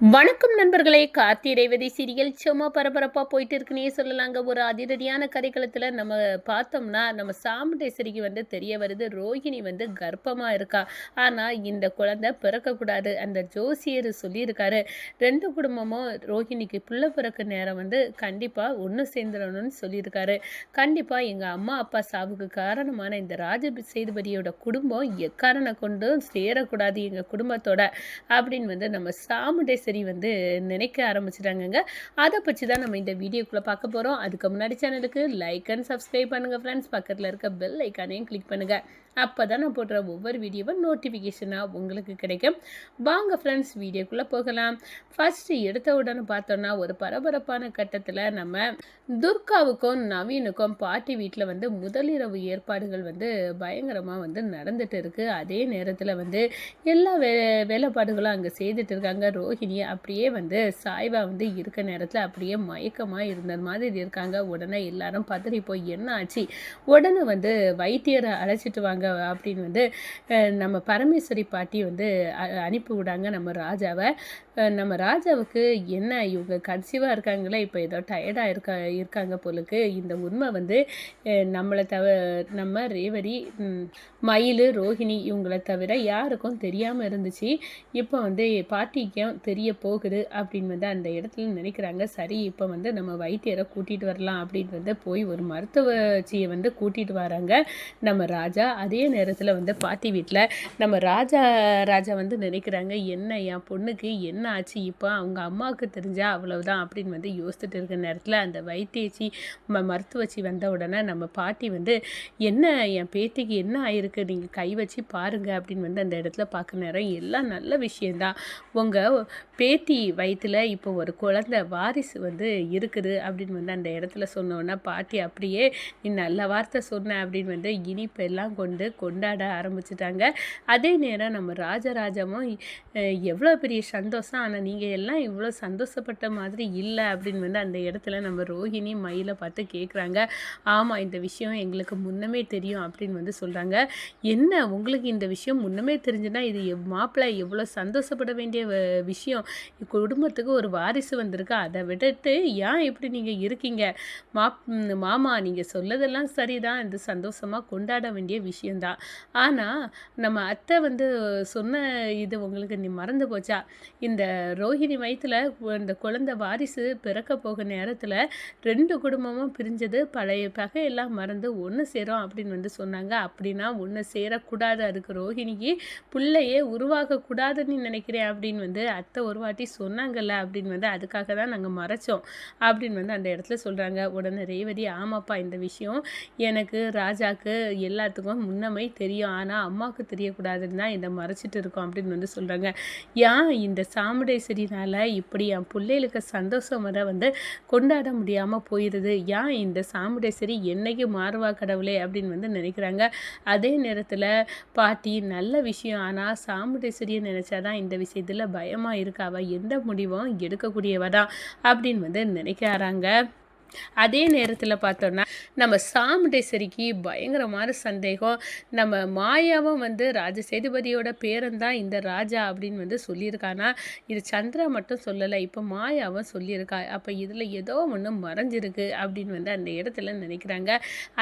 வணக்கம் நண்பர்களே கார்த்தி சீரியல். சும்மா பரபரப்பாக போயிட்டு இருக்குன்னே சொல்லலாங்க. ஒரு அதிரடியான கரைக்களத்தில் நம்ம பார்த்தோம்னா நம்ம சாமுண்டேஸ்வரிக்கு வந்து தெரிய வருது. ரோஹிணி வந்து கர்ப்பமாக இருக்கா. ஆனால் இந்த குழந்தை பிறக்கக்கூடாது. அந்த ஜோசியர் சொல்லியிருக்காரு. ரெண்டு குடும்பமும் ரோஹிணிக்கு பிள்ளை பிறக்க நேரம் வந்து கண்டிப்பாக ஒன்று சேர்ந்துடணும்னு சொல்லியிருக்காரு. கண்டிப்பாக எங்கள் அம்மா அப்பா சாவுக்கு காரணமான இந்த ராஜ சேதுபதியோட குடும்பம் எக்காரணம் கொண்டும் சேரக்கூடாது எங்கள் குடும்பத்தோட அப்படின்னு வந்து நம்ம சாமுண்டேஸ்வரி சரி வந்து நினைக்க ஆரம்பிச்சிட்டாங்கங்க. அதை பற்றி தான் நம்ம இந்த வீடியோக்குள்ளே பார்க்க போகிறோம் அதுக்கு முன்னாடி சேனலுக்கு லைக் அண்ட் சப்ஸ்கிரைப் பண்ணுங்கள் ஃப்ரெண்ட்ஸ் பக்கத்தில் இருக்க பெல் ஐக்கானையும் கிளிக் பண்ணுங்கள் அப்போ தான் நான் போடுற ஒவ்வொரு வீடியோவும் நோட்டிஃபிகேஷனாக உங்களுக்கு கிடைக்கும். வாங்க ஃப்ரெண்ட்ஸ் வீடியோக்குள்ளே போகலாம். ஃபஸ்ட்டு எடுத்த உடனே பார்த்தோன்னா ஒரு பரபரப்பான கட்டத்தில் நம்ம துர்காவுக்கும் நவீனுக்கும் பாட்டி வீட்டில் வந்து முதலிரவு ஏற்பாடுகள் வந்து பயங்கரமாக வந்து நடந்துட்டு இருக்குது அதே நேரத்தில் வந்து எல்லா வே வேலைப்பாடுகளும் அங்கே செய்துட்டு இருக்காங்க. ரோஹிணி அப்படியே வந்து சாய்வா வந்து இருக்க நேரத்தில் அப்படியே மயக்கமாக இருந்த மாதிரி இருக்காங்க. உடனே எல்லாரும் பதறி போய் என்ன ஆச்சு? உடனே வந்து வைத்தியரை அழைச்சிட்டு வாங்க அப்படின்னு வந்து நம்ம பரமேஸ்வரி பாட்டி வந்து அனுப்பி விடாங்க நம்ம ராஜாவை. நம்ம ராஜாவுக்கு என்ன இவங்க கன்சீவாக இருக்காங்களே இப்போ ஏதோ டயர்டாக இருக்கா இருக்காங்க போலுக்கு இந்த உண்மை வந்து நம்மளை தவ நம்ம ரேவதி மயில் ரோஹிணி இவங்களை தவிர யாருக்கும் தெரியாமல் இருந்துச்சு. இப்போ வந்து பாட்டிக்கும் தெரிய போகுது அப்படின்னு வந்து அந்த இடத்துல நினைக்கிறாங்க. சரி இப்போ வந்து நம்ம வைத்தியரை கூட்டிகிட்டு வரலாம் அப்படின்னு வந்து போய் ஒரு மருத்துவச்சியை வந்து கூட்டிகிட்டு வராங்க. நம்ம ராஜா அதே நேரத்தில் வந்து பாட்டி வீட்டில் நம்ம ராஜா ராஜா வந்து நினைக்கிறாங்க என்ன என் பொண்ணுக்கு என்ன ஆச்சு இப்போ அவங்க அம்மாவுக்கு தெரிஞ்சால் அவ்வளவுதான் அப்படின்னு வந்து யோசிச்சுட்டு இருக்க நேரத்தில் அந்த வைத்தியச்சி ம மருத்துவச்சி வந்த உடனே நம்ம பாட்டி வந்து என்ன என் பேத்திக்கு என்ன ஆயிருக்கு? நீங்கள் கை வச்சு பாருங்கள் அப்படின்னு வந்து அந்த இடத்துல பார்க்க நேரம் எல்லாம் நல்ல விஷயந்தான் உங்கள் பேத்தி வயிற்றில் இப்போ ஒரு குழந்தை வாரிசு வந்து இருக்குது அப்படின்னு வந்து அந்த இடத்துல சொன்னோன்னா பாட்டி அப்படியே நீ நல்ல வார்த்தை சொன்ன அப்படின்னு வந்து இனிப்பெல்லாம் கொண்டு கொண்டாட ஆரம்பிச்சிட்டாங்க. அதே நேரம் நம்ம ராஜராஜமும் எவ்வளோ பெரிய சந்தோஷம். ஆனால் நீங்கள் எல்லாம் இவ்வளோ சந்தோஷப்பட்ட மாதிரி இல்லை அப்படின்னு வந்து அந்த இடத்துல நம்ம ரோஹிணி மயிலை பார்த்து கேட்குறாங்க ஆமாம் இந்த விஷயம் எங்களுக்கு முன்னமே தெரியும் அப்படின்னு வந்து சொல்கிறாங்க என்ன உங்களுக்கு இந்த விஷயம் முன்னமே தெரிஞ்சுன்னா இது மாப்பிள்ளை எவ்வளோ சந்தோஷப்பட வேண்டிய விஷயம்? குடும்பத்துக்கு ஒரு வாரிசு வந்திருக்கு. அதை விட்டுட்டு ஏன் இப்படி நீங்கள் இருக்கீங்க? மாப் மாமா நீங்கள் சொல்லதெல்லாம் சரிதான். இது சந்தோஷமாக கொண்டாட வேண்டிய விஷயந்தான் ஆனால் நம்ம அத்தை வந்து சொன்ன இது உங்களுக்கு நீ மறந்து போச்சா? இந்த ரோஹிணி வயிற்றில் இந்த குழந்தை வாரிசு பிறக்க போக நேரத்தில் ரெண்டு குடும்பமும் பிரிஞ்சது. பழைய பகையெல்லாம் மறந்து ஒன்று சேரும் அப்படின்னு வந்து சொன்னாங்க. அப்படின்னா ஒன்று சேரக்கூடாது. அதுக்கு ரோஹிணிக்கு பிள்ளையே உருவாகக்கூடாதுன்னு நினைக்கிறேன் அப்படின்னு வந்து அத்தை ஒரு வாட்டி சொன்னாங்கல்ல அப்படின்னு வந்து அதுக்காக தான் நாங்கள் மறைச்சோம் அப்படின்னு வந்து அந்த இடத்துல சொல்கிறாங்க உடனே ரேவதி ஆமாப்பா இந்த விஷயம் எனக்கு ராஜாக்கு எல்லாத்துக்கும் முன்னமை தெரியும். ஆனால் அம்மாவுக்கு தெரியக்கூடாதுன்னு தான் இதை மறைச்சிட்டு இருக்கோம் அப்படின்னு வந்து சொல்கிறாங்க ஏன் இந்த சா சாமுடேஸ்வரினால் இப்படி என் பிள்ளைகளுக்கு சந்தோஷம் வர வந்து கொண்டாட முடியாமல் போயிடுது ஏன் இந்த சாமுடேஸ்வரி என்னைக்கு மாறுவா கடவுளே அப்படின்னு வந்து நினைக்கிறாங்க. அதே நேரத்தில் பாட்டி நல்ல விஷயம். ஆனால் சாமுடேஸ்வரியை நினச்சாதான் இந்த விஷயத்தில் பயமாக இருக்காவ எந்த முடிவும் எடுக்கக்கூடியவ தான் அப்படின்னு வந்து நினைக்கிறாங்க. அதே நேரத்தில் பார்த்தோன்னா நம்ம சாமுண்டேஸ்வரிக்கு பயங்கரமான சந்தேகம். நம்ம மாயாவும் வந்து ராஜ சேதுபதியோட பேரன் தான் இந்த ராஜா அப்படின்னு வந்து சொல்லியிருக்கானா? இது சந்திரா மட்டும் சொல்லலை இப்போ மாயாவும் சொல்லியிருக்கா. அப்போ இதில் ஏதோ ஒன்று மறைஞ்சிருக்கு அப்படின்னு வந்து அந்த இடத்துல நினைக்கிறாங்க.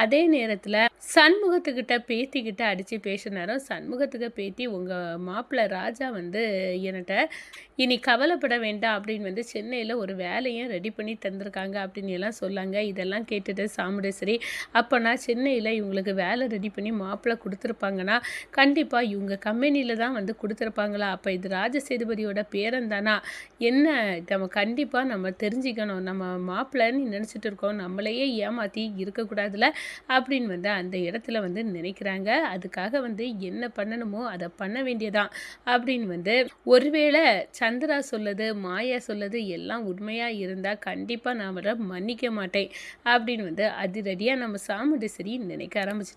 அதே நேரத்தில் சண்முகத்துக்கிட்ட பேத்திக்கிட்ட அடித்து பேசினாரும் சண்முகத்துக்கு பேத்தி உங்கள் மாப்பிள்ளை ராஜா வந்து என்கிட்ட இனி கவலைப்பட வேண்டாம் அப்படின்னு வந்து சென்னையில் ஒரு வேலையும் ரெடி பண்ணி தந்திருக்காங்க அப்படின்னு எல்லாம் சொல்லாங்க. இதெல்லாம் கேட்டுட்டு சாமுடேஸ்வரி அப்போனா சென்னையில் இவங்களுக்கு வேலை ரெடி பண்ணி மாப்பிள்ளை கொடுத்துருப்பாங்கன்னா கண்டிப்பாக இவங்க கம்பெனியில் தான் வந்து கொடுத்துருப்பாங்களா? அப்போ இது ராஜசேதுபதியோட பேரன் தானா என்ன நம்ம கண்டிப்பாக நம்ம தெரிஞ்சுக்கணும். நம்ம மாப்பிள்ளைன்னு நினச்சிட்டு இருக்கோம். நம்மளையே ஏமாற்றி இருக்கக்கூடாதுல அப்படின்னு வந்து அந்த இடத்துல வந்து நினைக்கிறாங்க. அதுக்காக வந்து என்ன பண்ணணுமோ அதை பண்ண வேண்டியதான் அப்படின்னு வந்து ஒருவேளை சந்திரா சொல்லுது மாயா சொல்லுது எல்லாம் உண்மையாக இருந்தால் கண்டிப்பாக நான் அவரை மன்னிக்க மாட்டேன் அப்படின்னு வந்து அதிரடியாக நம்ம சாமுண்டேஸ்வரி நினைக்க ஆரம்பிச்சு